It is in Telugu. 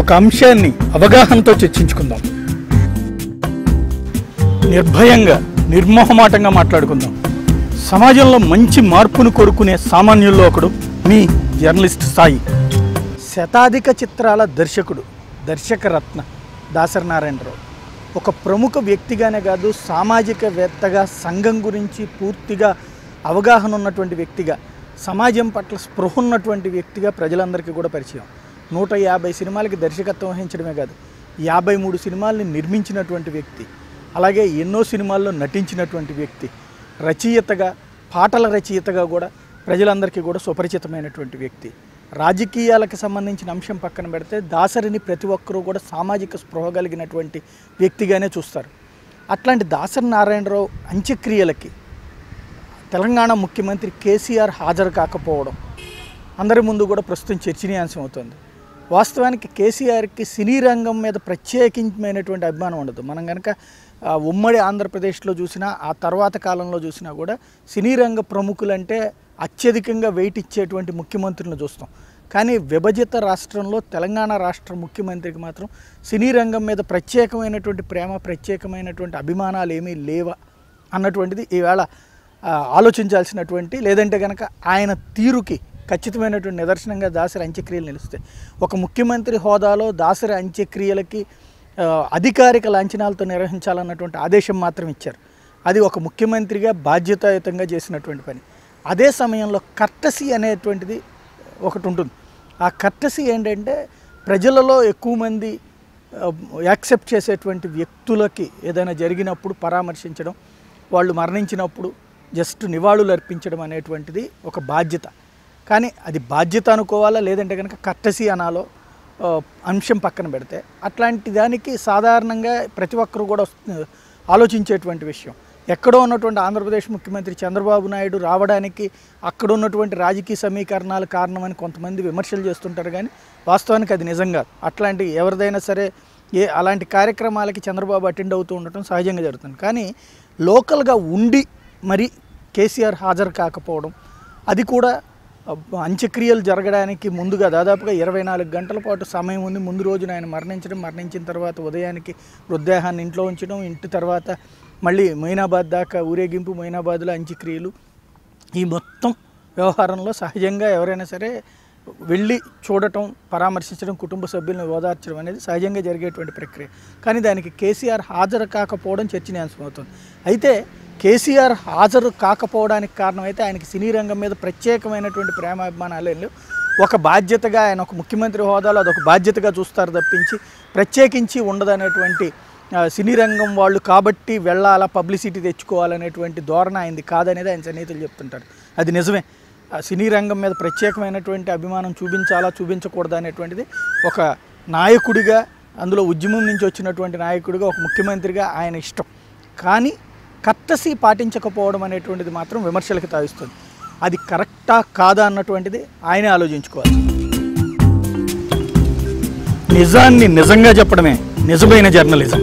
ఒక అంశాన్ని అవగాహనతో చర్చించుకుందాం. నిర్భయంగా నిర్మోహమాటంగా మాట్లాడుకుందాం. సమాజంలో మంచి మార్పును కోరుకునే సామాన్యుల్లో ఒకడు మీ జర్నలిస్ట్ సాయి. శతాధిక చిత్రాల దర్శకుడు దర్శకరత్న దాసరి నారాయణరావు ఒక ప్రముఖ వ్యక్తిగానే కాదు సామాజికవేత్తగా సంఘం గురించి పూర్తిగా అవగాహన ఉన్నటువంటి వ్యక్తిగా సమాజం పట్ల స్పృహ ఉన్నటువంటి వ్యక్తిగా ప్రజలందరికీ కూడా పరిచయం. నూట యాభై సినిమాలకి దర్శకత్వం వహించడమే కాదు యాభై మూడు సినిమాల్ని నిర్మించినటువంటి వ్యక్తి అలాగే ఎన్నో సినిమాల్లో నటించినటువంటి వ్యక్తి రచయితగా పాటల రచయితగా కూడా ప్రజలందరికీ కూడా సుపరిచితమైనటువంటి వ్యక్తి. రాజకీయాలకు సంబంధించిన అంశం పక్కన పెడితే దాసరిని ప్రతి ఒక్కరూ కూడా సామాజిక స్పృహ కలిగినటువంటి వ్యక్తిగానే చూస్తారు. అట్లాంటి దాసరి నారాయణరావు అంత్యక్రియలకి తెలంగాణ ముఖ్యమంత్రి కేసీఆర్ హాజరు కాకపోవడం అందరి ముందు కూడా ప్రస్తుతం చర్చనీయాంశం అవుతుంది. వాస్తవానికి కేసీఆర్కి సినీ రంగం మీద ప్రత్యేకమైనటువంటి అభిమానం ఉండదు. మనం కనుక ఉమ్మడి ఆంధ్రప్రదేశ్లో చూసినా ఆ తర్వాత కాలంలో చూసినా కూడా సినీ రంగ ప్రముఖులంటే అత్యధికంగా వెయిట్ ఇచ్చేటువంటి ముఖ్యమంత్రులను చూస్తాం. కానీ విభజిత రాష్ట్రంలో తెలంగాణ రాష్ట్ర ముఖ్యమంత్రికి మాత్రం సినీ రంగం మీద ప్రత్యేకమైనటువంటి ప్రేమ ప్రత్యేకమైనటువంటి అభిమానాలు ఏమీ లేవా అన్నటువంటిది ఈవేళ ఆలోచించాల్సినటువంటి లేదంటే కనుక ఆయన తీరుకి ఖచ్చితమైనటువంటి నిదర్శనంగా దాసరి అంత్యక్రియలు నిలుస్తాయి. ఒక ముఖ్యమంత్రి హోదాలో దాసరి అంత్యక్రియలకి అధికారిక లాంఛనాలతో నిర్వహించాలన్నటువంటి ఆదేశం మాత్రం ఇచ్చారు. అది ఒక ముఖ్యమంత్రిగా బాధ్యతాయుతంగా చేసినటువంటి పని. అదే సమయంలో కర్టసీ అనేటువంటిది ఒకటి ఉంటుంది. ఆ కర్టసీ ఏంటంటే ప్రజలలో ఎక్కువ మంది యాక్సెప్ట్ చేసేటువంటి వ్యక్తులకి ఏదైనా జరిగినప్పుడు పరామర్శించడం వాళ్ళు మరణించినప్పుడు జస్ట్ నివాళులు అర్పించడం అనేటువంటిది ఒక బాధ్యత. కానీ అది బాధ్యత అనుకోవాలా? లేదంటే కనుక కట్టసి అనాలో అంశం పక్కన పెడితే. అట్లాంటి దానికి సాధారణంగా ప్రతి ఒక్కరు కూడా వస్తు- ఆలోచించేటువంటి విషయం. ఎక్కడో ఉన్నటువంటి ఆంధ్రప్రదేశ్ ముఖ్యమంత్రి చంద్రబాబు నాయుడు రావడానికి అక్కడ ఉన్నటువంటి రాజకీయ సమీకరణాలు కారణమని కొంతమంది విమర్శలు చేస్తుంటారు కానీ వాస్తవానికి అది నిజంగా అట్లాంటి ఎవరిదైనా సరే ఏ అలాంటి కార్యక్రమాలకి చంద్రబాబు అటెండ్ అవుతూ ఉండటం సహజంగా జరుగుతుంది. కానీ లోకల్గా ఉండి మరి కేసీఆర్ హాజరు కాకపోవడం అది కూడా అంత్యక్రియలు జరగడానికి ముందుగా దాదాపుగా ఇరవై నాలుగు గంటల పాటు సమయం ఉంది. ముందు రోజున ఆయన మరణించడం మరణించిన తర్వాత ఉదయానికి మృతదేహాన్ని ఇంట్లో ఉంచడం ఇంటి తర్వాత మళ్ళీ మొయినాబాద్ దాకా ఊరేగింపు మొయినాబాద్లో అంత్యక్రియలు. ఈ మొత్తం వ్యవహారంలో సహజంగా ఎవరైనా సరే వెళ్ళి చూడటం పరామర్శించడం కుటుంబ సభ్యులను ఓదార్చడం అనేది సహజంగా జరిగేటువంటి ప్రక్రియ. కానీ దానికి కేసీఆర్ హాజరు కాకపోవడం చర్చనీయాంశం అవుతుంది. అయితే కేసీఆర్ హాజరు కాకపోవడానికి కారణమైతే ఆయనకి సినీ రంగం మీద ప్రత్యేకమైనటువంటి ప్రేమాభిమానాలు ఒక బాధ్యతగా ఆయన ఒక ముఖ్యమంత్రి హోదాలో అదొక బాధ్యతగా చూస్తారు తప్పించి ప్రత్యేకించి ఉండదనేటువంటి సినీ రంగం వాళ్ళు కాబట్టి వెళ్ళాలా పబ్లిసిటీ తెచ్చుకోవాలనేటువంటి ధోరణ అయింది కాదనేది ఆయన సన్నిహితులు చెప్తుంటారు. అది నిజమే. సినీ రంగం మీద ప్రత్యేకమైనటువంటి అభిమానం చూపించాలా చూపించకూడదా అనేటువంటిది ఒక నాయకుడిగా అందులో ఉద్యమం నుంచి వచ్చినటువంటి నాయకుడిగా ఒక ముఖ్యమంత్రిగా ఆయన ఇష్టం. కానీ కర్టసీ పాటించకపోవడం అనేటువంటిది మాత్రం విమర్శలకు తావిస్తుంది. అది కరెక్టా కాదా అన్నటువంటిది ఆయనే ఆలోచించుకోవాలి. నిజాన్ని నిజంగా చెప్పడమే నిజమైన జర్నలిజం.